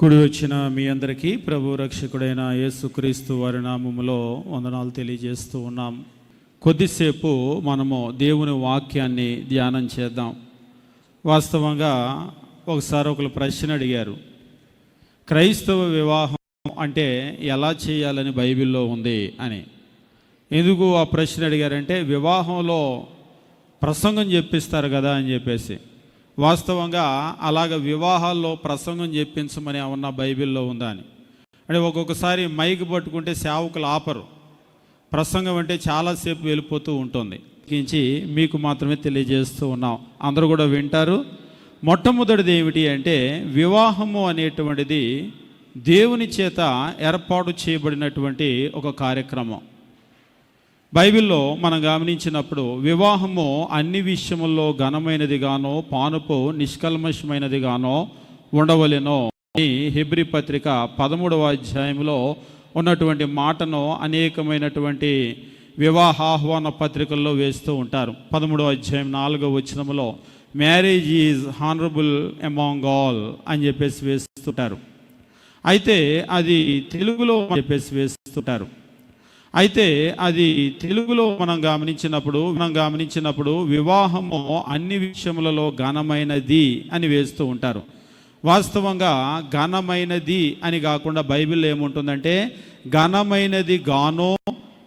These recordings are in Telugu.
కుడి వచ్చిన మీ అందరికీ ప్రభు రక్షకుడైన యేసుక్రీస్తు వారి నామములో వందనాలు తెలియజేస్తూ ఉన్నాం. కొద్దిసేపు మనము దేవుని వాక్యాన్ని ధ్యానం చేద్దాం. వాస్తవంగా ఒకసారి ఒకరు ప్రశ్న అడిగారు. క్రైస్తవ వివాహం అంటే ఎలా చేయాలని బైబిల్లో ఉంది అని. ఎందుకు ఆ ప్రశ్న అడిగారంటే వివాహంలో ప్రసంగం చెప్పిస్తారు కదా అని చెప్పేసి. వాస్తవంగా అలాగ వివాహాల్లో ప్రసంగం చెప్పించమని ఏమన్నా బైబిల్లో ఉందా అని. అంటే ఒక్కొక్కసారి మైక్ పట్టుకుంటే సేవకులు ఆపరు. ప్రసంగం అంటే చాలాసేపు వెళ్ళిపోతూ ఉంటుంది. కించి మీకు మాత్రమే తెలియజేస్తూ ఉన్నాం. అందరూ కూడా వింటారు. మొట్టమొదటిది ఏమిటి అంటే వివాహము అనేటువంటిది దేవుని చేత ఏర్పాటు చేయబడినటువంటి ఒక కార్యక్రమం. బైబిల్లో మనం గమనించినప్పుడు వివాహము అన్ని విషయముల్లో ఘనమైనదిగానో పానుపు నిష్కల్మషమైనదిగానో ఉండవలెనో. అని హెబ్రి పత్రిక పదమూడవ అధ్యాయంలో ఉన్నటువంటి మాటను అనేకమైనటువంటి వివాహాహ్వాన పత్రికల్లో వేస్తూ ఉంటారు. పదమూడవ అధ్యాయం నాలుగవ వచనములో marriage is honourable among all అని చెప్పేసి వేస్తుంటారు అయితే అది తెలుగులో చెప్పేసి వేస్తుంటారు అయితే అది తెలుగులో మనం గమనించినప్పుడు మనం గమనించినప్పుడు వివాహము అన్ని విషయములలో ఘనమైనది అని వేస్తూ ఉంటారు. వాస్తవంగా ఘనమైనది అని కాకుండా బైబిల్ ఏముంటుందంటే ఘనమైనది గానో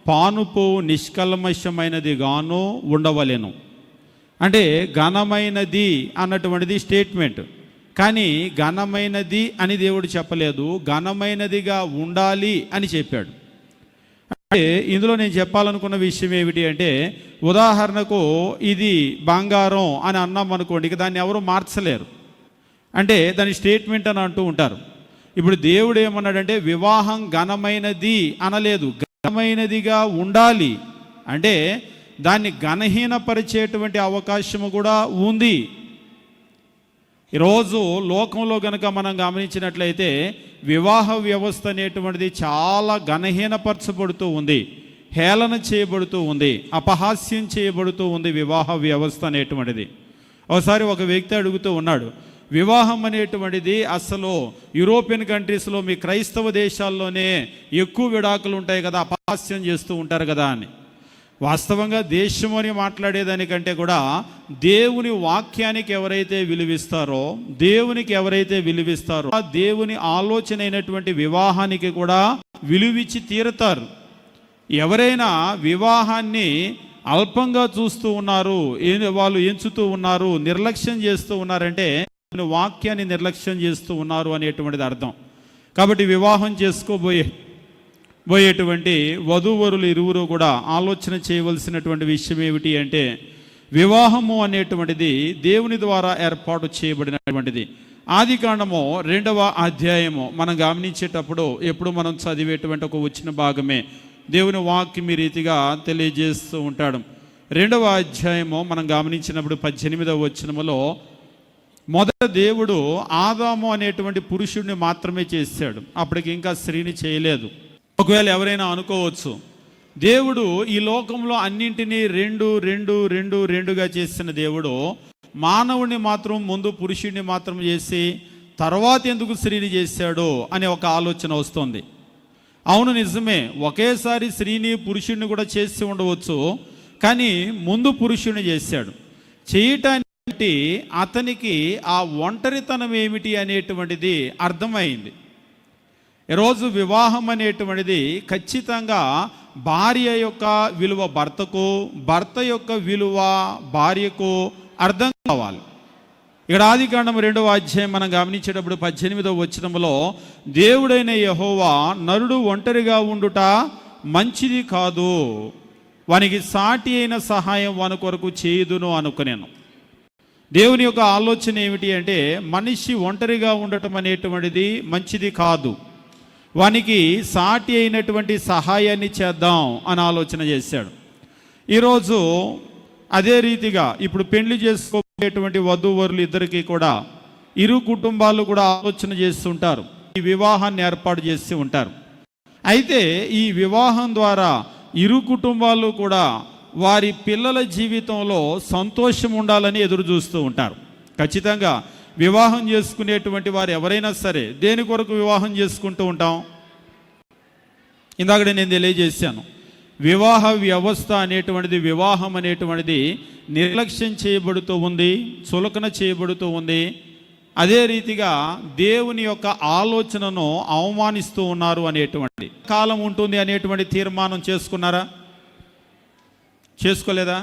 పానుపు నిష్కల్మషమైనది గాను ఉండవలేను. అంటే ఘనమైనది అన్నటువంటిది స్టేట్మెంట్. కానీ ఘనమైనది అని దేవుడు చెప్పలేదు ఘనమైనదిగా ఉండాలి అని చెప్పాడు. అంటే ఇందులో నేను చెప్పాలనుకున్న విషయం ఏమిటి అంటే ఉదాహరణకు ఇది బంగారం అని అన్నాం అనుకోండి ఇక దాన్ని ఎవరు మార్చలేరు. అంటే దాని స్టేట్మెంట్ అని అంటూ ఉంటారు. ఇప్పుడు దేవుడు ఏమన్నాడంటే వివాహం ఘనమైనది అనలేదు. ఘనమైనదిగా ఉండాలి. అంటే దాన్ని ఘనహీనపరిచేటువంటి అవకాశము కూడా ఉంది. ఈరోజు లోకంలో గనక మనం గమనించినట్లయితే వివాహ వ్యవస్థ అనేటువంటిది చాలా ఘనహీనపరచబడుతూ ఉంది. హేళన చేయబడుతూ ఉంది. అపహాస్యం చేయబడుతూ ఉంది వివాహ వ్యవస్థ అనేటువంటిది. ఒకసారి ఒక వ్యక్తి అడుగుతూ ఉన్నాడు వివాహం అనేటువంటిది అసలు యూరోపియన్ కంట్రీస్లో మీ క్రైస్తవ దేశాల్లోనే ఎక్కువ విడాకులు ఉంటాయి కదా అపహాస్యం చేస్తూ ఉంటారు కదా అని. వాస్తవంగా దేశము అని మాట్లాడేదానికంటే కూడా దేవుని వాక్యానికి ఎవరైతే విలువిస్తారో దేవునికి ఎవరైతే విలువిస్తారో ఆ దేవుని ఆలోచన అయినటువంటి వివాహానికి కూడా విలువిచ్చి తీరుతారు. ఎవరైనా వివాహాన్ని అల్పంగా చూస్తూ ఉన్నారు ఏ- వాళ్ళు ఎంచుతూ ఉన్నారు నిర్లక్ష్యం చేస్తూ ఉన్నారంటే వాక్యాన్ని నిర్లక్ష్యం చేస్తూ ఉన్నారు అనేటువంటిది అర్థం. కాబట్టి వివాహం చేసుకోబోయే పోయేటువంటి వధూవరులు ఇరువురు కూడా ఆలోచన చేయవలసినటువంటి విషయం ఏమిటి అంటే వివాహము అనేటువంటిది దేవుని ద్వారా ఏర్పాటు చేయబడినటువంటిది. ఆది కాండము రెండవ అధ్యాయము. మనం గమనించేటప్పుడు ఎప్పుడు మనం చదివేటువంటి ఒక వచ్చిన భాగమే దేవుని వాక్యం ఈ రీతిగా తెలియజేస్తూ ఉంటాడు. రెండవ అధ్యాయము మనం గమనించినప్పుడు పద్దెనిమిదవ వచనములో మొదట దేవుడు ఆదాము అనేటువంటి పురుషుడిని మాత్రమే చేశాడు. అప్పటికి ఇంకా స్త్రీని చేయలేదు. ఒకవేళ ఎవరైనా అనుకోవచ్చు దేవుడు ఈ లోకంలో అన్నింటినీ రెండు రెండు రెండు రెండుగా చేసిన దేవుడు మానవుణ్ణి మాత్రం ముందు పురుషుడిని మాత్రం చేసి తర్వాత ఎందుకు స్త్రీని చేశాడు అనే ఒక ఆలోచన వస్తుంది. అవును నిజమే. ఒకేసారి స్త్రీని పురుషుడిని కూడా చేసి ఉండవచ్చు కానీ ముందు పురుషుడిని చేశాడు. చేయటానికి అతనికి ఆ ఒంటరితనం ఏమిటి అనేటువంటిది అర్థమైంది. ఈరోజు వివాహం అనేటువంటిది ఖచ్చితంగా భార్య యొక్క విలువ భర్తకు భర్త యొక్క విలువ భార్యకు అర్థం కావాలి. ఇక్కడ ఆది కాండం రెండవ అధ్యాయం మనం గమనించేటప్పుడు పద్దెనిమిదవ వచనములో దేవుడైన యహోవా నరుడు ఒంటరిగా ఉండుట మంచిది కాదు. వానికి సాటి అయిన సహాయం వాని కొరకు చేయుదును అనుకునేను. దేవుని యొక్క ఆలోచన ఏమిటి అంటే మనిషి ఒంటరిగా ఉండటం అనేటువంటిది మంచిది కాదు. వానికి సాటి అయినటువంటి సహాయాన్ని చేద్దాం అని ఆలోచన చేశాడు. ఈరోజు అదే రీతిగా ఇప్పుడు పెళ్ళి చేసుకోబోయేటువంటి వధూవరులు ఇద్దరికి కూడా ఇరు కుటుంబాలు కూడా ఆలోచన చేస్తుంటారు ఈ వివాహాన్ని ఏర్పాటు చేస్తూ ఉంటారు. అయితే ఈ వివాహం ద్వారా ఇరు కుటుంబాలు కూడా వారి పిల్లల జీవితంలో సంతోషం ఉండాలని ఎదురు చూస్తూ ఉంటారు. ఖచ్చితంగా వివాహం చేసుకునేటువంటి వారు ఎవరైనా సరే దేని కొరకు వివాహం చేసుకుంటూ ఉంటాం? ఇందాక నేను తెలియజేశాను. వివాహ వ్యవస్థ అనేటువంటిది వివాహం అనేటువంటిది నిర్లక్ష్యం చేయబడుతూ ఉంది చులకన చేయబడుతూ ఉంది. అదే రీతిగా దేవుని యొక్క ఆలోచనను అవమానిస్తూ ఉన్నారు అనేటువంటి కాలం ఉంటుంది అనేటువంటి తీర్మానం చేసుకున్నారా? చేసుకోలేదా?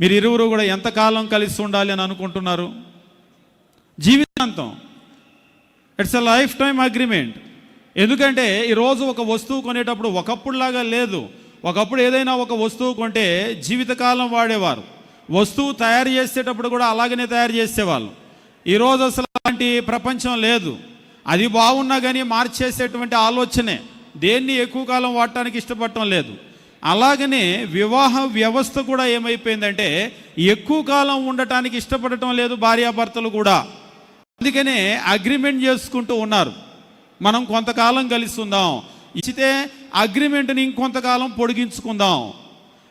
మీరు ఇరువురు కూడా ఎంతకాలం కలిసి ఉండాలి అని అనుకుంటున్నారు? జీవితాంతం. It's a life time agreement ఎందుకంటే ఈరోజు ఒక వస్తువు కొనేటప్పుడు ఒకప్పుడులాగా లేదు. ఒకప్పుడు ఏదైనా ఒక వస్తువు కొంటే జీవితకాలం వాడేవారు. వస్తువు తయారు చేసేటప్పుడు కూడా అలాగనే తయారు చేసేవాళ్ళు. ఈరోజు అసలు అలాంటి ప్రపంచం లేదు. అది బాగున్నా కానీ మార్చేసేటువంటి ఆలోచనే. దేన్ని ఎక్కువ కాలం వాడటానికి ఇష్టపడటం లేదు. అలాగనే వివాహ వ్యవస్థ కూడా ఏమైపోయిందంటే ఎక్కువ కాలం ఉండటానికి ఇష్టపడటం లేదు భార్యాభర్తలు కూడా. అందుకనే అగ్రిమెంట్ చేసుకుంటూ ఉన్నారు. మనం కొంతకాలం కలిసి ఉందాం ఇచ్చితే అగ్రిమెంట్ని ఇంకొంతకాలం పొడిగించుకుందాం.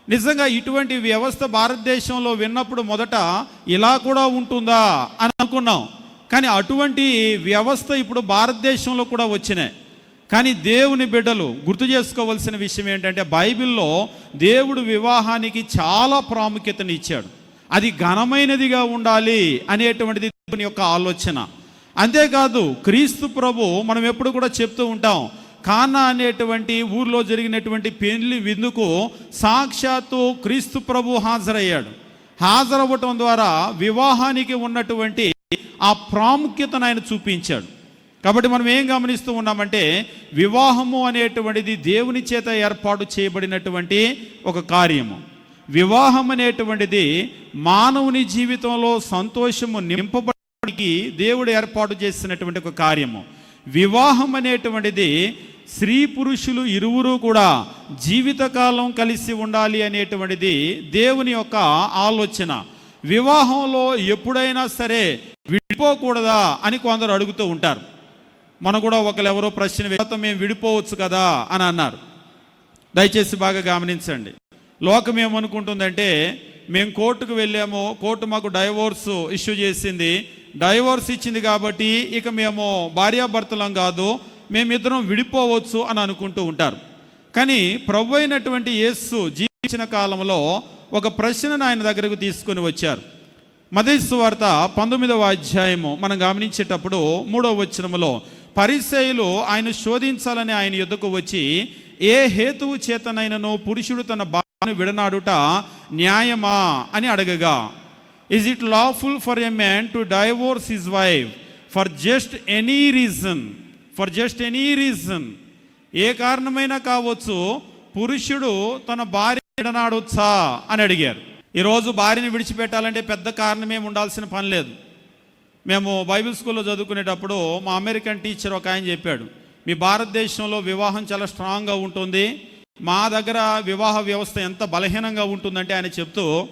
నిజంగా ఇటువంటి వ్యవస్థ భారతదేశంలో విన్నప్పుడు మొదట ఇలా కూడా ఉంటుందా అని అనుకున్నాం. కానీ అటువంటి వ్యవస్థ ఇప్పుడు భారతదేశంలో కూడా వచ్చినాయి. కానీ దేవుని బిడ్డలు గుర్తు చేసుకోవాల్సిన విషయం ఏంటంటే బైబిల్లో దేవుడు వివాహానికి చాలా ప్రాముఖ్యతను ఇచ్చాడు. అది ఘనమైనదిగా ఉండాలి అనేటువంటిది దేవుని యొక్క ఆలోచన. అంతేకాదు క్రీస్తు ప్రభు మనం ఎప్పుడు కూడా చెప్తూ ఉంటాం కానా అనేటువంటి ఊర్లో జరిగినటువంటి పెళ్ళి విందుకు సాక్షాత్తు క్రీస్తు ప్రభు హాజరయ్యాడు. హాజరవ్వటం ద్వారా వివాహానికి ఉన్నటువంటి ఆ ప్రాముఖ్యతను ఆయన చూపించాడు. కాబట్టి మనం ఏం గమనిస్తూ ఉన్నామంటే వివాహము అనేటువంటిది దేవుని చేత ఏర్పాటు చేయబడినటువంటి ఒక కార్యము. వివాహం అనేటువంటిది మానవుని జీవితంలో సంతోషము నింపబడడానికి దేవుడు ఏర్పాటు చేసినటువంటి ఒక కార్యము. వివాహం అనేటువంటిది స్త్రీ పురుషులు ఇరువురు కూడా జీవితకాలం కలిసి ఉండాలి అనేటువంటిది దేవుని యొక్క ఆలోచన. వివాహంలో ఎప్పుడైనా సరే విడిపోకూడదా అని కొందరు అడుగుతూ ఉంటారు. మనం కూడా ఒకరు ఎవరో ప్రశ్న మేము విడిపోవచ్చు కదా అని అన్నారు. దయచేసి బాగా గమనించండి. లోకం ఏమనుకుంటుందంటే మేము కోర్టుకు వెళ్ళాము కోర్టు మాకు డైవోర్స్ ఇష్యూ చేసింది. డైవోర్స్ ఇచ్చింది కాబట్టి ఇక మేము భార్యాభర్తలం కాదు మేమిద్దరం విడిపోవచ్చు అని అనుకుంటూ ఉంటారు. కానీ ప్రభు అయినటువంటి యేస్సు జీవించిన కాలంలో ఒక ప్రశ్నను ఆయన దగ్గరకు తీసుకొని వచ్చారు. మదేశు వార్త పంతొమ్మిదవ అధ్యాయము మనం గమనించేటప్పుడు మూడవ వచనములో పరిసయులు ఆయన శోధించాలని ఆయన ఎదుకు వచ్చి ఏ హేతువు చేతనైనను పురుషుడు తన భార్యను విడనాడుట న్యాయమా అని అడగగా is it lawful for a man to divorce his wife for just any reason for just any reason ఏ కారణమైనా కావచ్చు పురుషుడు తన భార్య విడనాడొచ్చా? అని అడిగారు. ఈరోజు భార్యని విడిచిపెట్టాలంటే పెద్ద కారణమేం ఉండాల్సిన పని లేదు. మేము బైబిల్ స్కూల్లో చదువుకునేటప్పుడు మా అమెరికన్ టీచర్ ఒక ఆయన చెప్పాడు మీ భారతదేశంలో వివాహం చాలా స్ట్రాంగ్గా ఉంటుంది. మా దగ్గర వివాహ వ్యవస్థ ఎంత బలహీనంగా ఉంటుందంటే ఆయన చెప్తూ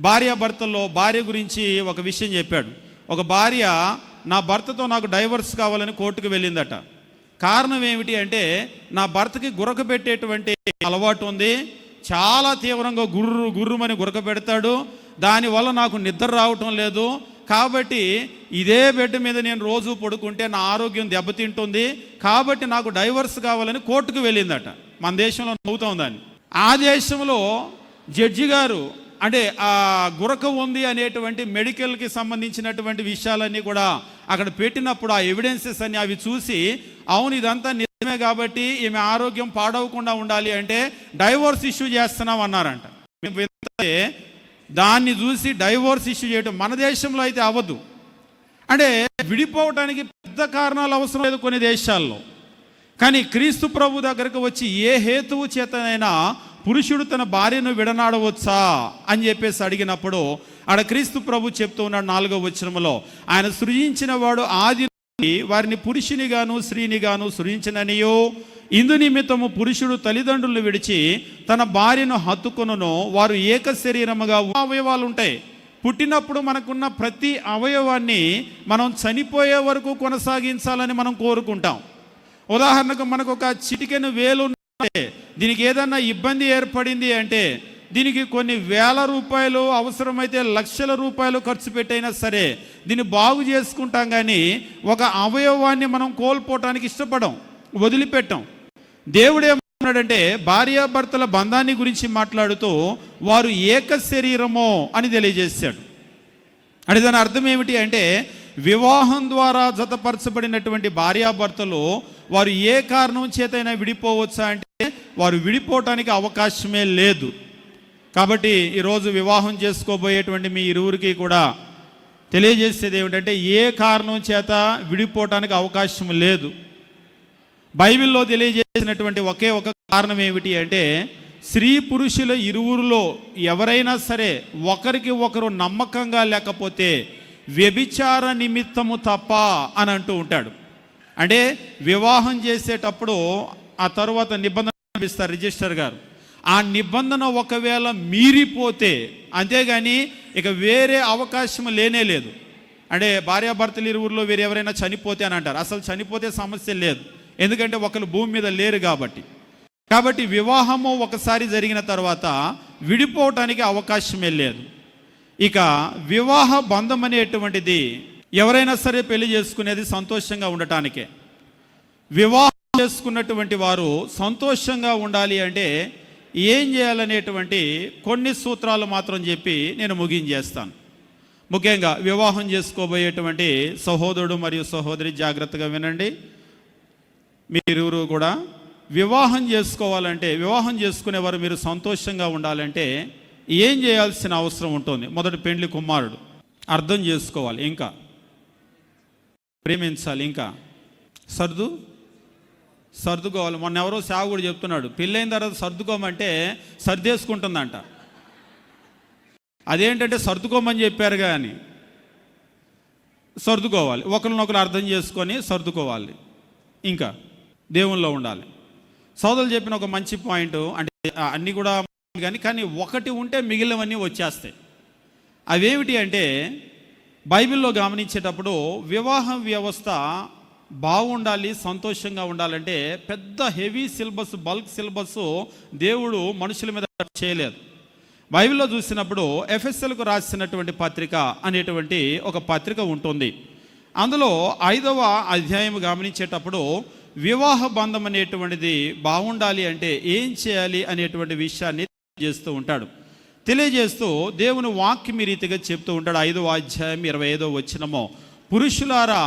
భార్యాభర్తల్లో భార్య గురించి ఒక విషయం చెప్పాడు. ఒక భార్య నా భర్తతో నాకు డైవర్స్ కావాలని కోర్టుకు వెళ్ళిందట. కారణం ఏమిటి అంటే నా భర్తకి గురక పెట్టేటువంటి అలవాటు ఉంది. చాలా తీవ్రంగా గుర్రు గుర్రుమని గురక పెడతాడు. దానివల్ల నాకు నిద్ర రావటం లేదు. కాబట్టి ఇదే బెడ్ మీద నేను రోజు పడుకుంటే నా ఆరోగ్యం దెబ్బతింటుంది. కాబట్టి నాకు డైవర్స్ కావాలని కోర్టుకు వెళ్ళిందట. మన దేశంలో నవ్వుతాం ఉందని ఆ దేశంలో జడ్జి గారు అంటే ఆ గురక ఉంది అనేటువంటి మెడికల్కి సంబంధించినటువంటి విషయాలన్నీ కూడా అక్కడ పెట్టినప్పుడు ఆ ఎవిడెన్సెస్ అన్ని అవి చూసి అవును ఇదంతా నిజమే కాబట్టి ఈమె ఆరోగ్యం పాడవకుండా ఉండాలి అంటే డైవోర్స్ ఇష్యూ చేస్తున్నాం అన్నారంట. దాన్ని చూసి డైవోర్స్ ఇష్యూ చేయడం మన దేశంలో అయితే అవ్వదు. అంటే విడిపోవటానికి పెద్ద కారణాలు అవసరం లేదు కొన్ని దేశాల్లో. కానీ క్రీస్తు ప్రభు దగ్గరకు వచ్చి ఏ హేతువు చేతనైనా పురుషుడు తన భార్యను విడనాడవచ్చా అని చెప్పేసి అడిగినప్పుడు ఆడ క్రీస్తు ప్రభు చెప్తూ ఉన్నాడు నాలుగో వచనంలో ఆయన సృజించిన వాడు ఆది వారిని పురుషునిగాను స్త్రీనిగాను సృజించిననియో. ఇందు నిమిత్తము పురుషుడు తల్లిదండ్రులు విడిచి తన భార్యను హత్తుకొనును. వారు ఏక శరీరముగా అవయవాలు ఉంటాయి. పుట్టినప్పుడు మనకున్న ప్రతి అవయవాన్ని మనం చనిపోయే వరకు కొనసాగించాలని మనం కోరుకుంటాం. ఉదాహరణకు మనకు ఒక చిటికెను వేలు ఉంటే దీనికి ఏదన్నా ఇబ్బంది ఏర్పడింది అంటే దీనికి కొన్ని వేల రూపాయలు అవసరమైతే లక్షల రూపాయలు ఖర్చు పెట్టైనా సరే దీన్ని బాగు చేసుకుంటాం కానీ ఒక అవయవాన్ని మనం కోల్పోవటానికి ఇష్టపడం వదిలిపెట్టాం. దేవుడు ఏమన్నాడంటే భార్యాభర్తల బంధాన్ని గురించి మాట్లాడుతూ వారు ఏక శరీరమో అని తెలియజేశాడు. అంటే దాని అర్థం ఏమిటి అంటే వివాహం ద్వారా జతపరచబడినటువంటి భార్యాభర్తలు వారు ఏ కారణం చేతైనా విడిపోవచ్చా అంటే వారు విడిపోవటానికి అవకాశమే లేదు. కాబట్టి ఈరోజు వివాహం చేసుకోబోయేటువంటి మీ ఇరువురికి కూడా తెలియజేసేది ఏమిటంటే ఏ కారణం చేత విడిపోవటానికి అవకాశం లేదు. బైబిల్లో తెలియజేసినటువంటి ఒకే ఒక కారణం ఏమిటి అంటే స్త్రీ పురుషుల ఇరువురులో ఎవరైనా సరే ఒకరికి ఒకరు నమ్మకంగా లేకపోతే వ్యభిచార నిమిత్తము తప్ప అని అంటూ ఉంటాడు. అంటే వివాహం చేసేటప్పుడు ఆ తర్వాత నిబంధన ఇస్తారు రిజిస్టర్ గారు. ఆ నిబంధన ఒకవేళ మీరిపోతే అంతేగాని ఇక వేరే అవకాశం లేనే లేదు. అంటే భార్యాభర్తలు ఇరువురిలో వేరే ఎవరైనా చనిపోతే అని అంటారు. అసలు చనిపోతే సమస్య లేదు. ఎందుకంటే ఒకరు భూమి మీద లేరు కాబట్టి. కాబట్టి వివాహము ఒకసారి జరిగిన తర్వాత విడిపోవటానికి అవకాశమే లేదు. ఇక వివాహ బంధం అనేటువంటిది ఎవరైనా సరే పెళ్ళి చేసుకునేది సంతోషంగా ఉండటానికే. వివాహం చేసుకున్నటువంటి వారు సంతోషంగా ఉండాలి అంటే ఏం చేయాలనేటువంటి కొన్ని సూత్రాలు మాత్రం చెప్పి నేను ముగించేస్తాను. ముఖ్యంగా వివాహం చేసుకోబోయేటువంటి సహోదరుడు మరియు సహోదరి జాగ్రత్తగా వినండి. మీరువురు కూడా వివాహం చేసుకోవాలంటే వివాహం చేసుకునేవారు మీరు సంతోషంగా ఉండాలంటే ఏం చేయాల్సిన అవసరం ఉంటుంది? మొదటి పెండ్లి కుమారుడు. అర్థం చేసుకోవాలి ఇంకా. ప్రేమించాలి ఇంకా. సర్దు? సర్దుకోవాలి. మొన్న ఎవరో సాగుడు చెప్తున్నాడు పెళ్ళైన తర్వాత సర్దుకోమంటే సర్దేసుకుంటుందంట. అదేంటంటే సర్దుకోమని చెప్పారు కానీ సర్దుకోవాలి. ఒకరినొకరు అర్థం చేసుకొని సర్దుకోవాలి. ఇంకా దేవుల్లో ఉండాలి. సోదరులు చెప్పిన ఒక మంచి పాయింట్ అంటే అన్నీ కూడా కానీ కానీ ఒకటి ఉంటే మిగిలినవన్నీ వచ్చేస్తాయి. అవేమిటి అంటే బైబిల్లో గమనించేటప్పుడు వివాహ వ్యవస్థ బాగుండాలి సంతోషంగా ఉండాలంటే పెద్ద హెవీ సిలబస్ బల్క్ సిలబస్ దేవుడు మనుషుల మీద చేయలేదు. బైబిల్లో చూసినప్పుడు ఎఫ్ఎస్ఎల్కు రాసినటువంటి పత్రిక అనేటువంటి ఒక పత్రిక ఉంటుంది. అందులో ఐదవ అధ్యాయం గమనించేటప్పుడు వివాహ బంధం అనేటువంటిది బాగుండాలి అంటే ఏం చేయాలి అనేటువంటి విషయాన్ని చేస్తూ ఉంటాడు. తెలియజేస్తూ దేవుని వాక్యం ఈ రీతిగా చెప్తూ ఉంటాడు. ఐదో అధ్యాయం ఇరవై ఐదో వచ్చినమో పురుషులారా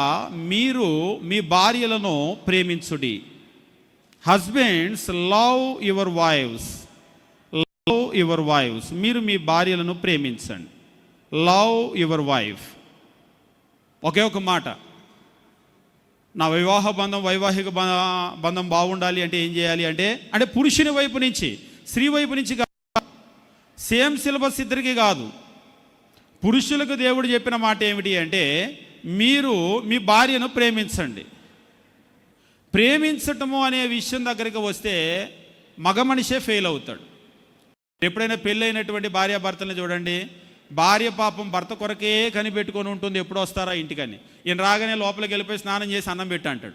మీరు మీ భార్యలను ప్రేమించుడి. Husbands love your wives love your wives మీరు మీ భార్యలను ప్రేమించండి. లవ్ యువర్ వైఫ్ ఒకే ఒక మాట. నా వివాహ బంధం వైవాహిక బంధం బాగుండాలి అంటే ఏం చేయాలి అంటే అంటే పురుషుని వైపు నుంచి స్త్రీ వైపు నుంచి కాదు సేమ్ సిలబస్ ఇద్దరికి కాదు. పురుషులకు దేవుడు చెప్పిన మాట ఏమిటి అంటే మీరు మీ భార్యను ప్రేమించండి. ప్రేమించటము అనే విషయం దగ్గరికి వస్తే మగ మనిషే ఫెయిల్ అవుతాడు. ఎప్పుడైనా పెళ్ళైనటువంటి భార్యాభర్తలను చూడండి భార్య పాపం భర్త కొరకే కనిపెట్టుకొని ఉంటుంది ఎప్పుడు వస్తారా ఇంటికని. ఈయన రాగానే లోపలికి వెళ్ళిపోయి స్నానం చేసి అన్నం పెట్టు అంటాడు.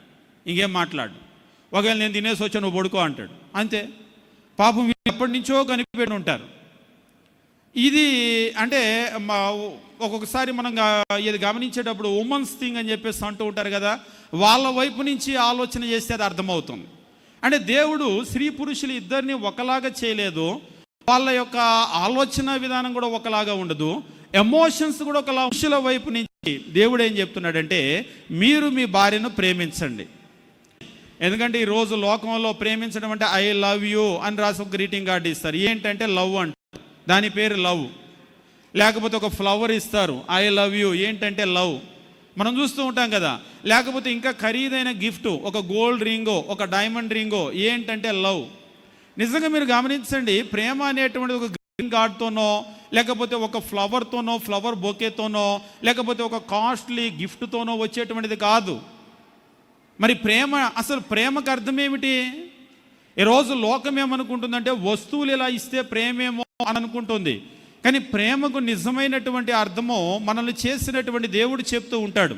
ఇంకేం మాట్లాడు. ఒకవేళ నేను తినేసి వచ్చా నువ్వు పడుకో అంటాడు. అంతే. పాపం ఎప్పటి నుంచో కనిపెట్టి ఉంటారు. ఇది అంటే మా ఒక్కొక్కసారి మనం ఇది గమనించేటప్పుడు ఉమెన్స్ థింగ్ అని చెప్పేసి అంటూ ఉంటారు కదా వాళ్ళ వైపు నుంచి ఆలోచన చేస్తే అది అర్థమవుతుంది. అంటే దేవుడు స్త్రీ పురుషులు ఇద్దరిని ఒకలాగా చేయలేదు వాళ్ళ యొక్క ఆలోచన విధానం కూడా ఒకలాగా ఉండదు ఎమోషన్స్ కూడా ఒకలా పురుషుల వైపు నుంచి దేవుడు ఏం చెప్తున్నాడంటే మీరు మీ భార్యను ప్రేమించండి. ఎందుకంటే ఈరోజు లోకంలో ప్రేమించడం అంటే ఐ లవ్ యూ అని రాసి ఒక గ్రీటింగ్ కార్డు ఇస్తారు. ఏంటంటే లవ్ అంటే దాని పేరు లవ్. లేకపోతే ఒక ఫ్లవర్ ఇస్తారు. ఐ లవ్ యూ ఏంటంటే లవ్. మనం చూస్తూ ఉంటాం కదా. లేకపోతే ఇంకా ఖరీదైన గిఫ్ట్ ఒక గోల్డ్ రింగో ఒక డైమండ్ రింగో ఏంటంటే లవ్. నిజంగా మీరు గమనించండి ప్రేమ అనేటువంటిది ఒక గ్రీన్ కార్డ్తోనో లేకపోతే ఒక ఫ్లవర్తోనో ఫ్లవర్ బొకేతోనో లేకపోతే ఒక కాస్ట్లీ గిఫ్ట్తోనో వచ్చేటువంటిది కాదు. మరి ప్రేమ అసలు ప్రేమకు అర్థం ఏమిటి? ఈరోజు లోకం ఏమనుకుంటుందంటే వస్తువులు ఇలా ఇస్తే ప్రేమేమో అని అనుకుంటుంది. కానీ ప్రేమకు నిజమైనటువంటి అర్థము మనల్ని చేసినటువంటి దేవుడు చెప్తూ ఉంటాడు.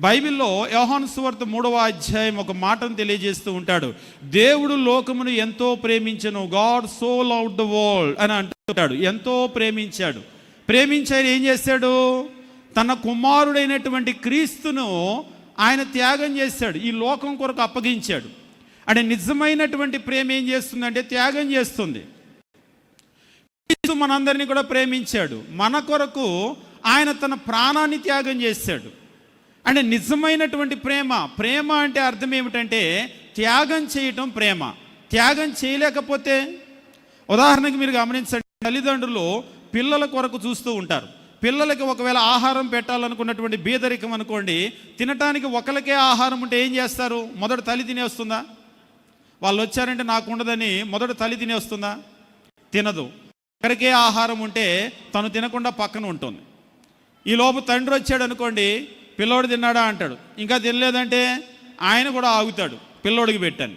బైబిల్లో యోహాను సువార్త మూడవ అధ్యాయం ఒక మాటను తెలియజేస్తూ ఉంటాడు. దేవుడు లోకమును ఎంతో ప్రేమించను God so love the world అని అంటుంటాడు ఎంతో ప్రేమించాడు. ప్రేమించి ఆయన ఏం చేశాడు తన కుమారుడైనటువంటి క్రీస్తును ఆయన త్యాగం చేశాడు ఈ లోకం కొరకు అప్పగించాడు. అంటే నిజమైనటువంటి ప్రేమ ఏం చేస్తుందంటే త్యాగం చేస్తుంది. మనందరినీ కూడా ప్రేమించాడు. మన కొరకు ఆయన తన ప్రాణాన్ని త్యాగం చేశాడు. అంటే నిజమైనటువంటి ప్రేమ. ప్రేమ అంటే అర్థం ఏమిటంటే త్యాగం చేయటం ప్రేమ. త్యాగం చేయలేకపోతే ఉదాహరణకి మీరు గమనించండి తల్లిదండ్రులు పిల్లల కొరకు చూస్తూ ఉంటారు. పిల్లలకి ఒకవేళ ఆహారం పెట్టాలనుకున్నటువంటి బీదరికం అనుకోండి తినటానికి ఒకరికే ఆహారం ఉంటే ఏం చేస్తారు? మొదట తల్లి తినేస్తుందా? వాళ్ళు వచ్చారంటే నాకు ఉండదని మొదట తల్లి తినేస్తుందా తినదు. ఒకరికే ఆహారం ఉంటే తను తినకుండా పక్కన ఉంటుంది. ఈ లోపు తండ్రి వచ్చాడు అనుకోండి పిల్లోడు తిన్నాడా అంటాడు. ఇంకా తినలేదంటే ఆయన కూడా ఆగుతాడు పిల్లోడికి పెట్టాను.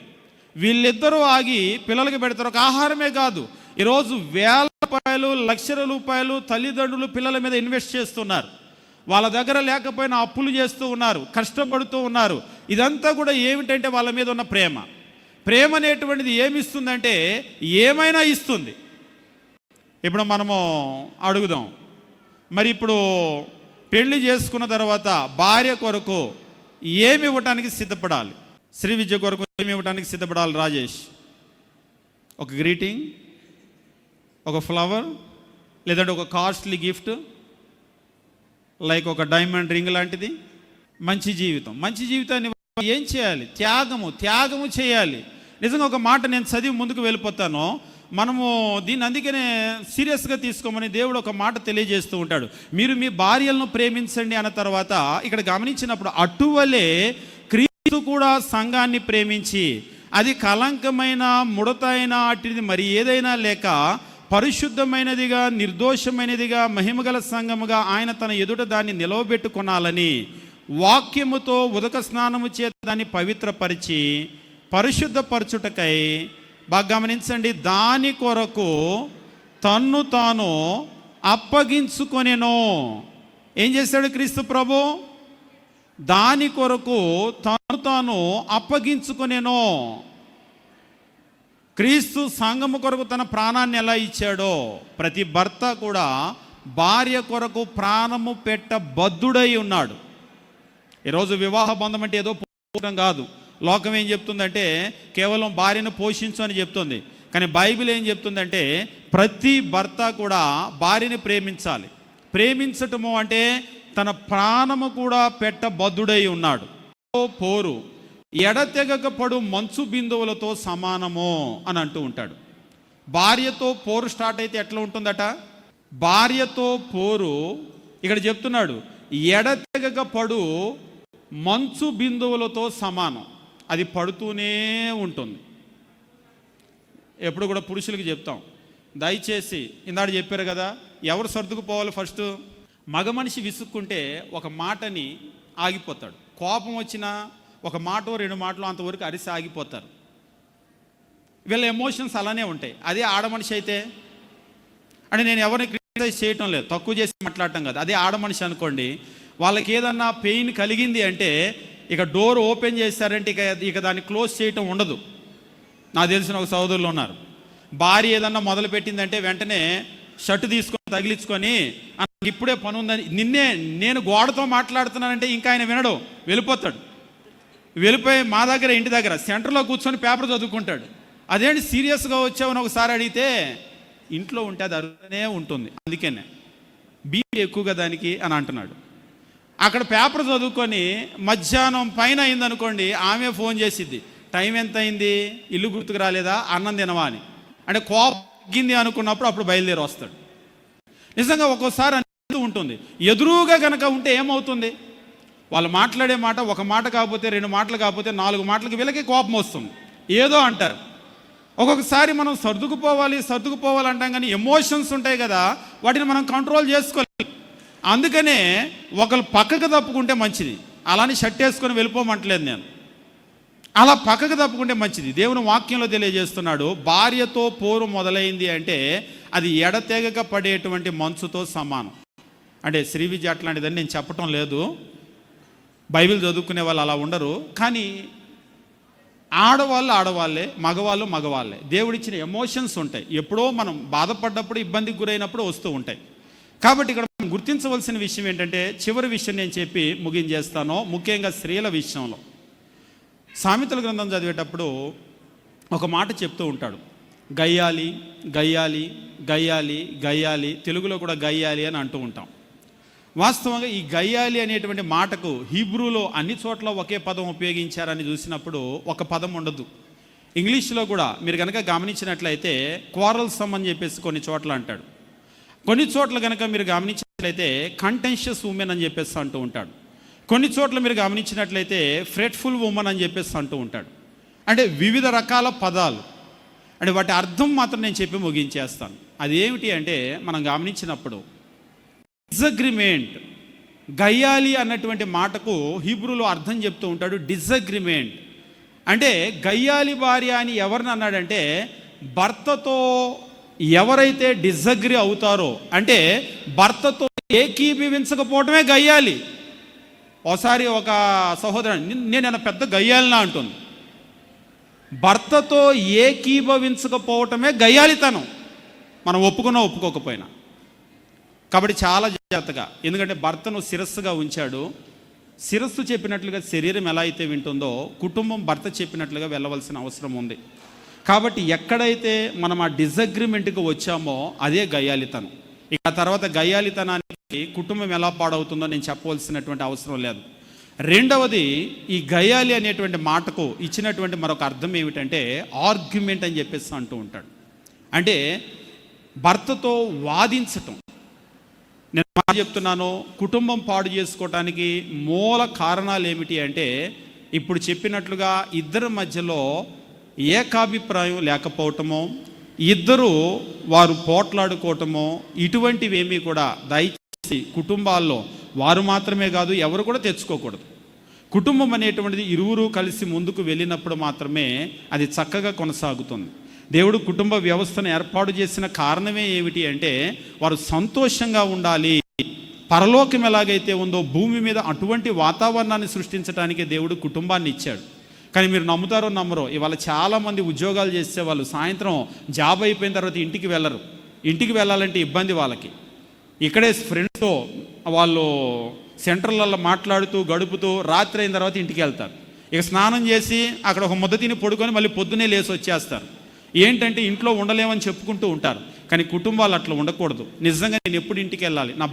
వీళ్ళిద్దరూ ఆగి పిల్లలకి పెడతారు. ఒక ఆహారమే కాదు. ఈరోజు వేల రూపాయలు లక్షల రూపాయలు తల్లిదండ్రులు పిల్లల మీద ఇన్వెస్ట్ చేస్తున్నారు. వాళ్ళ దగ్గర లేకపోయినా అప్పులు చేస్తూ ఉన్నారు కష్టపడుతూ ఉన్నారు. ఇదంతా కూడా ఏమిటంటే వాళ్ళ మీద ఉన్న ప్రేమ. ప్రేమ అనేటువంటిది ఏమిస్తుందంటే ఏమైనా ఇస్తుంది. ఇప్పుడు మనము అడుగుదాం. మరి ఇప్పుడు పెళ్ళి చేసుకున్న తర్వాత భార్య కొరకు ఏమి ఇవ్వటానికి సిద్ధపడాలి? శ్రీ విద్య కొరకు ఏమి ఇవ్వటానికి సిద్ధపడాలి రాజేష్? ఒక గ్రీటింగ్? ఒక ఫ్లవర్? లేదంటే ఒక కాస్ట్లీ గిఫ్ట్? లైక్ ఒక డైమండ్ రింగ్ లాంటిది? మంచి జీవితం. మంచి జీవితాన్ని ఏం చేయాలి? త్యాగము. త్యాగము చేయాలి. నిజంగా ఒక మాట నేను చదివి ముందుకు వెళ్ళిపోతాను. మనము దీన్ని అందుకనే సీరియస్గా తీసుకోమని దేవుడు ఒక మాట తెలియజేస్తూ ఉంటాడు. మీరు మీ భార్యలను ప్రేమించండి అన్న తర్వాత ఇక్కడ గమనించినప్పుడు అటువలే క్రీస్తు కూడా సంఘాన్ని ప్రేమించి అది కలంకమైన ముడతైన అటిది మరి ఏదైనా లేక పరిశుద్ధమైనదిగా నిర్దోషమైనదిగా మహిమగల సంఘముగా ఆయన తన ఎదుట దాన్ని నిలవబెట్టుకొనాలని వాక్యముతో ఉదక స్నానము చేత దాన్ని పవిత్రపరిచి పరిశుద్ధపరచుటకై బాగా గమనించండి. దాని కొరకు తన్ను తాను అప్పగించుకొనేను. ఏం చేశాడు క్రీస్తు ప్రభు? దాని కొరకు తను తాను అప్పగించుకొనెను. క్రీస్తు సంఘము కొరకు తన ప్రాణాన్ని ఎలా ఇచ్చాడో? ప్రతి భర్త కూడా భార్య కొరకు ప్రాణము పెట్ట బద్ధుడై ఉన్నాడు. ఈరోజు వివాహ బంధం అంటే ఏదో కాదు. లోకం ఏం చెప్తుందంటే కేవలం భార్యను పోషించు అని చెప్తుంది. కానీ బైబిల్ ఏం చెప్తుందంటే ప్రతి భర్త కూడా భార్యని ప్రేమించాలి. ప్రేమించటము అంటే తన ప్రాణము కూడా పెట్టబద్ధుడై ఉన్నాడు. పోరు ఎడతెగకపడు మంచు బిందువులతో సమానము అని అంటూ ఉంటాడు. భార్యతో పోరు స్టార్ట్ అయితే ఎట్లా ఉంటుందట? భార్యతో పోరు ఇక్కడ చెప్తున్నాడు ఎడతెగక పడు మంచు బిందువులతో సమానం. అది పడుతూనే ఉంటుంది. ఎప్పుడు కూడా పురుషులకి చెప్తాం. దయచేసి ఇందాడు చెప్పారు కదా ఎవరు సర్దుకుపోవాలి ఫస్ట్? మగ మనిషి విసుక్కుంటే ఒక మాటని ఆగిపోతాడు. కోపం వచ్చినా ఒక మాట రెండు మాటలు అంతవరకు అరిసి ఆగిపోతారు. వీళ్ళ ఎమోషన్స్ అలానే ఉంటాయి. అదే ఆడ మనిషి అయితే అంటే నేను ఎవరిని క్రిటిసైజ్ చేయటం లేదు. తక్కువ చేసి మాట్లాడటం కాదు. అదే ఆడ మనిషి అనుకోండి వాళ్ళకి ఏదన్నా పెయిన్ కలిగింది అంటే ఇక డోర్ ఓపెన్ చేశారంటే ఇక ఇక దాన్ని క్లోజ్ చేయటం ఉండదు. నాకు తెలిసిన ఒక సోదరులు ఉన్నారు. భార్య ఏదన్నా మొదలు పెట్టిందంటే వెంటనే షర్ట్ తీసుకొని తగిలించుకొని ఇప్పుడే పని ఉందని నిన్నే నేను గోడతో మాట్లాడుతున్నానంటే ఇంకా ఆయన వినడు వెళ్ళిపోతాడు. వెళ్ళిపోయి మా దగ్గర ఇంటి దగ్గర సెంటర్లో కూర్చొని పేపర్ చదువుకుంటాడు. అదేంటి సీరియస్గా వచ్చావని ఒకసారి అడిగితే ఇంట్లో ఉంటే అది అరునే ఉంటుంది అందుకనే. బీపీ ఎక్కువగా దానికి అని అంటున్నాడు. అక్కడ పేపర్ చదువుకొని మధ్యాహ్నం పైన అయిందనుకోండి ఆమె ఫోన్ చేసిద్ది. టైం ఎంత అయింది ఇల్లు గుర్తుకు రాలేదా? అన్నం తినవా? అని. అంటే కోపం అనుకున్నప్పుడు అప్పుడు బయలుదేరి వస్తాడు. నిజంగా ఒక్కోసారి అనేది ఉంటుంది. ఎదురుగా కనుక ఉంటే ఏమవుతుంది? వాళ్ళు మాట్లాడే మాట ఒక మాట కాకపోతే రెండు మాటలు కాకపోతే నాలుగు మాటలకి వీళ్ళకి కోపం వస్తుంది. ఏదో అంటారు. ఒక్కొక్కసారి మనం సర్దుకుపోవాలి సర్దుకుపోవాలి అంటాం కానీ ఎమోషన్స్ ఉంటాయి కదా వాటిని మనం కంట్రోల్ చేసుకోవాలి అందుకనే ఒకరు పక్కకు తప్పుకుంటే మంచిది. అలానే షర్ట్ వేసుకొని వెళ్ళిపోమంటలేదు నేను. అలా పక్కకు తప్పుకుంటే మంచిది. దేవుని వాక్యంలో తెలియజేస్తున్నాడు భార్యతో పోరు మొదలైంది అంటే అది ఎడతెగక పడేటువంటి మంచుతో సమానం. అంటే శ్రీ అట్లాంటిదని నేను చెప్పటం లేదు. బైబిల్ చదువుకునే వాళ్ళు అలా ఉండరు. కానీ ఆడవాళ్ళు ఆడవాళ్ళే మగవాళ్ళు మగవాళ్ళే. దేవుడిచ్చిన ఎమోషన్స్ ఉంటాయి. ఎప్పుడో మనం బాధపడ్డప్పుడు ఇబ్బందికి గురైనప్పుడు వస్తూ ఉంటాయి. కాబట్టి ఇక్కడ మనం గుర్తించవలసిన విషయం ఏంటంటే చివరి విషయం నేను చెప్పి ముగించేస్తాను. ముఖ్యంగా స్త్రీల విషయంలో. సామెతల గ్రంథం చదివేటప్పుడు ఒక మాట చెప్తూ ఉంటాడు. గయ్యాలి గయ్యాలి గయ్యాలి గయ్యాలి తెలుగులో కూడా గయ్యాలి అని అంటూ ఉంటాం. వాస్తవంగా ఈ గయ్యాలి అనేటువంటి మాటకు హీబ్రూలో అన్ని చోట్ల ఒకే పదం ఉపయోగించారని చూసినప్పుడు ఒక పదం ఉండదు. ఇంగ్లీష్లో కూడా మీరు కనుక గమనించినట్లయితే క్వారల్సమ్ అని చెప్పేసి కొన్ని చోట్ల అంటాడు. కొన్ని చోట్ల కనుక మీరు అయితే కంటెన్షియస్ ఉమెన్ అని చెప్పేసి అంటూ ఉంటాడు. కొన్ని చోట్ల మీరు గమనించినట్లయితే ఫ్రెట్ఫుల్ ఉమెన్ అని చెప్పేసి అంటూ ఉంటాడు. అంటే వివిధ రకాల పదాలు. అంటే వాటి అర్థం మాత్రం నేను చెప్పి ముగించేస్తాను. అది ఏమిటి అంటే మనం గమనించినప్పుడు డిసగ్రిమెంట్ గయ్యాలి అన్నటువంటి మాటకు హీబ్రూలో అర్థం చెప్తూ ఉంటాడు డిసగ్రిమెంట్ అంటే గయ్యాలి భార్య అని ఎవరిని అన్నాడంటే భర్తతో ఎవరైతే డిసగ్రి అవుతారో అంటే భర్తతో ఏకీభవించకపోవటమే గయ్యాలి. ఒకసారి ఒక సహోదరుడు నేను పెద్ద గయ్యాలినా అంటుంది. భర్తతో ఏకీభవించకపోవటమే గయ్యాలితనం. మనం ఒప్పుకున్నా ఒప్పుకోకపోయినా. కాబట్టి చాలా జాగ్రత్తగా ఎందుకంటే భర్తను శిరస్సుగా ఉంచాడు. శిరస్సు చెప్పినట్లుగా శరీరం ఎలా అయితే వింటుందో కుటుంబం భర్త చెప్పినట్లుగా వెళ్ళవలసిన అవసరం ఉంది. కాబట్టి ఎక్కడైతే మనం ఆ డిజగ్రిమెంట్కి వచ్చామో అదే గయ్యాలితనం ఇక ఆ తర్వాత గయ్యాలితనానికి కుటుంబం ఎలా పాడవుతుందో నేను చెప్పవలసినటువంటి అవసరం లేదు. రెండవది ఈ గయ్యాలి అనేటువంటి మాటకు ఇచ్చినటువంటి మరొక అర్థం ఏమిటంటే ఆర్గ్యుమెంట్ అని చెప్పేసి అంటూ ఉంటాడు. అంటే భర్తతో వాదించటం. నేను మాట చెప్తున్నాను కుటుంబం పాడు చేసుకోవటానికి మూల కారణాలు ఏమిటి అంటే ఇప్పుడు చెప్పినట్లుగా ఇద్దరి మధ్యలో ఏకాభిప్రాయం లేకపోవటమో ఇద్దరు వారు పోట్లాడుకోవటమో ఇటువంటివేమీ కూడా దయచేసి కుటుంబాల్లో వారు మాత్రమే కాదు ఎవరు కూడా తెచ్చుకోకూడదు. కుటుంబం అనేటువంటిది ఇరువురు కలిసి ముందుకు వెళ్ళినప్పుడు మాత్రమే అది చక్కగా కొనసాగుతుంది. దేవుడు కుటుంబ వ్యవస్థను ఏర్పాటు చేసిన కారణమే ఏమిటి అంటే వారు సంతోషంగా ఉండాలి. పరలోకం ఎలాగైతే ఉందో భూమి మీద అటువంటి వాతావరణాన్ని సృష్టించడానికి దేవుడు కుటుంబాన్ని ఇచ్చాడు. కానీ మీరు నమ్ముతారో నమ్మరో ఇవాళ చాలామంది ఉద్యోగాలు చేసే వాళ్ళు సాయంత్రం జాబ్ అయిపోయిన తర్వాత ఇంటికి వెళ్ళరు. ఇంటికి వెళ్ళాలంటే ఇబ్బంది వాళ్ళకి. ఇక్కడే ఫ్రెండ్స్తో వాళ్ళు సెంటర్లలో మాట్లాడుతూ గడుపుతూ రాత్రి అయిన తర్వాత ఇంటికి వెళ్తారు. ఇక స్నానం చేసి అక్కడ ఒక ముద్ద తిని పడుకొని మళ్ళీ పొద్దునే లేచి వచ్చేస్తారు. ఏంటంటే ఇంట్లో ఉండలేమని చెప్పుకుంటూ ఉంటారు. కానీ కుటుంబాలు అట్లా ఉండకూడదు. నిజంగా నేను ఎప్పుడు ఇంటికి వెళ్ళాలి? నా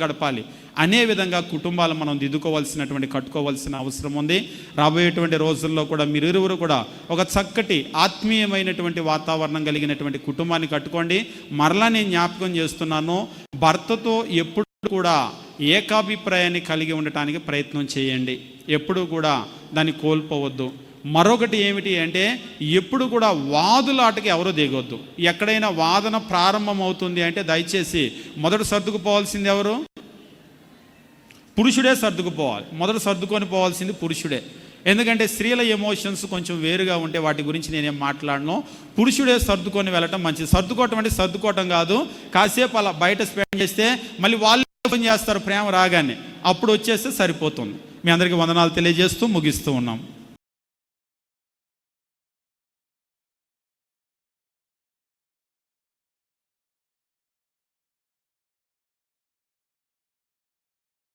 గడపాలి. అనే విధంగా కుటుంబాలు మనం దిద్దుకోవాల్సినటువంటి కట్టుకోవాల్సిన అవసరం ఉంది. రాబోయేటువంటి రోజుల్లో కూడా మీరు ఇరువురు కూడా ఒక చక్కటి ఆత్మీయమైనటువంటి వాతావరణం కలిగినటువంటి కుటుంబాన్ని కట్టుకోండి. మరలా నేను జ్ఞాపకం చేస్తున్నాను భర్తతో ఎప్పుడు కూడా ఏకాభిప్రాయాన్ని కలిగి ఉండటానికి ప్రయత్నం చేయండి. ఎప్పుడు కూడా దాన్ని కోల్పోవద్దు. మరొకటి ఏమిటి అంటే ఎప్పుడు కూడా వాదులాటకి ఎవరు దిగొద్దు. ఎక్కడైనా వాదన ప్రారంభమవుతుంది అంటే దయచేసి మొదట సర్దుకుపోవాల్సింది ఎవరు? పురుషుడే సర్దుకుపోవాలి. మొదట సర్దుకొని పోవాల్సింది పురుషుడే. ఎందుకంటే స్త్రీల ఎమోషన్స్ కొంచెం వేరుగా ఉంటే వాటి గురించి నేనేం మాట్లాడను. పురుషుడే సర్దుకొని వెళ్ళటం మంచిది. సర్దుకోవటం అంటే సర్దుకోవటం కాదు. కాసేపు అలా బయట స్పెండ్ చేస్తే మళ్ళీ వాళ్ళు పని చేస్తారు ప్రేమ రాగానే. అప్పుడు వచ్చేస్తే సరిపోతుంది. మీ అందరికీ వందనాలు తెలియజేస్తూ ముగిస్తూ ఉన్నాం.